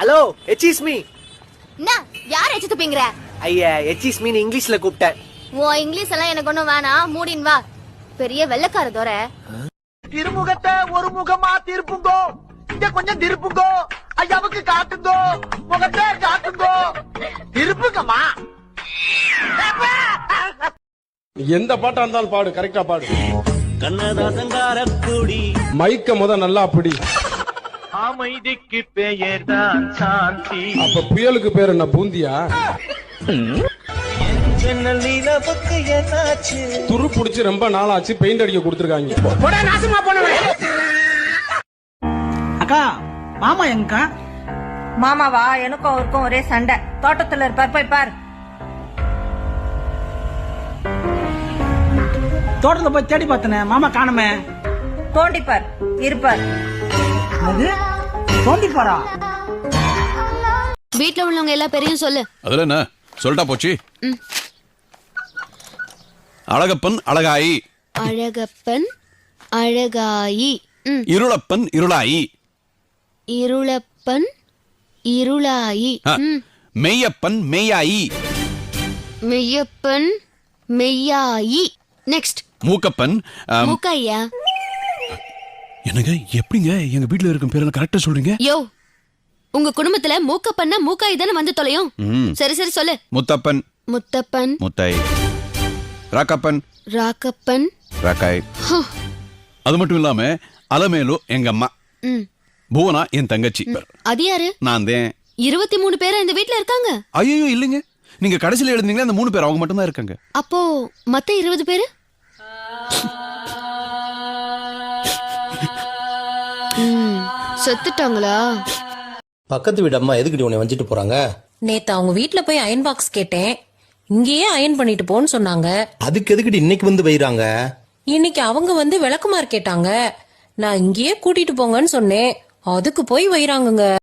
Hello எச்சிஸ் me என்ன யார் எச்சு துப்பிங்கிற? ஐயா எச்சிஸ் மீன் இங்கிலீஷ்ல கூப்பிட்டேன். உன் இங்கிலீஷ் எல்லாம் எனக்கு ஒண்ணும் வேணாம். மூடின் வா. பெரிய வெள்ளக்கார தோற. திருமுகத்தை ஒரு முகமா திருப்புங்கோ. இங்க கொஞ்சம் திருப்புங்கோ. ஐயாவுக்கு காட்டுங்கோ. முகத்தை காட்டுங்கோ. திருப்புங்கம்மா. எந்த பாட்டா இருந்தாலும் பாடு கரெக்டா பாடு. கண்ணதாசங்காரக்குடி மைக்க முத நல்லா அப்படி அமைதிக்கு பெயர்தான் சாந்தி. அப்ப புயலுக்கு பேர் என்ன பூந்தியா? துரு புடிச்சு ரொம்ப நாளாச்சு பெயிண்ட் அடிக்க கொடுத்துருக்காங்க. அக்கா மாமா எங்கக்கா? மாமாவா எனக்கும் அவருக்கும் ஒரே சண்டை. தோட்டத்துல இருப்பார் போய் பார். தோட்டத்துல போய் தேடி பார்த்தனே மாமா காணுமே. தோண்டிப்பார் இருப்பார். அது தோண்டிப்பாரா? வீட்ல உள்ளவங்க எல்லா பேரையும் சொல்லு. அதுல என்ன? சொல்லிட்டா போச்சு. அழகப்பன் அழகாயி. அழகப்பன் அழகாயி. இருளப்பன் இருளாயி. இருளப்பன் இருளாயி. மெய்யப்பன் மெய்யாயி. மெய்யப்பன் மெய்யாயி. நெக்ஸ்ட் மூக்கப்பன் மூக்கையா? என்னங்க எப்படிங்க? எங்க வீட்ல இருக்கும் பேரெல்லாம் கரெக்டா சொல்றீங்க? யோ உங்க குடும்பத்துல மூக்கப்பன்னா மூக்காய் தானே வந்து தொலையும்? ம். சரி சரி சொல்லு. முத்தப்பன். முத்தப்பன். முத்தாய் ராக்கப்பன். ராக்கப்பன். ராக்காய். அது மட்டும் இல்லாம அலமேலு எங்க அம்மா. ம், புவனா என் தங்கச்சி. அது யாரு? நான் தான். இருபத்தி மூணு பேரா இந்த வீட்ல இருக்காங்க? ஐயோ இல்லைங்க. நீங்க கடைசியில எழுந்தீங்களா அந்த மூணு பேர் அவங்க மட்டும் தான் இருக்காங்க. அப்போ மத்த இருபது பேரு? செத்துட்டாங்களா? பக்கத்து வீடு அம்மா எதுக்குடி உன்னை வஞ்சிட்டு போறாங்க? நேத்து அவங்க வீட்ல போய் அயன் பாக்ஸ் கேட்டேன். இங்கேயே அயன் பண்ணிட்டு போன்னு சொன்னாங்க. அதுக்கு எதுக்குடி இன்னைக்கு வந்து வைறாங்க? இன்னைக்கு அவங்க வந்து விளக்குமார் கேட்டாங்க. நான் இங்கேயே கூட்டிட்டு போங்கன்னு சொன்னேன். அதுக்கு போய் வைறாங்கங்க.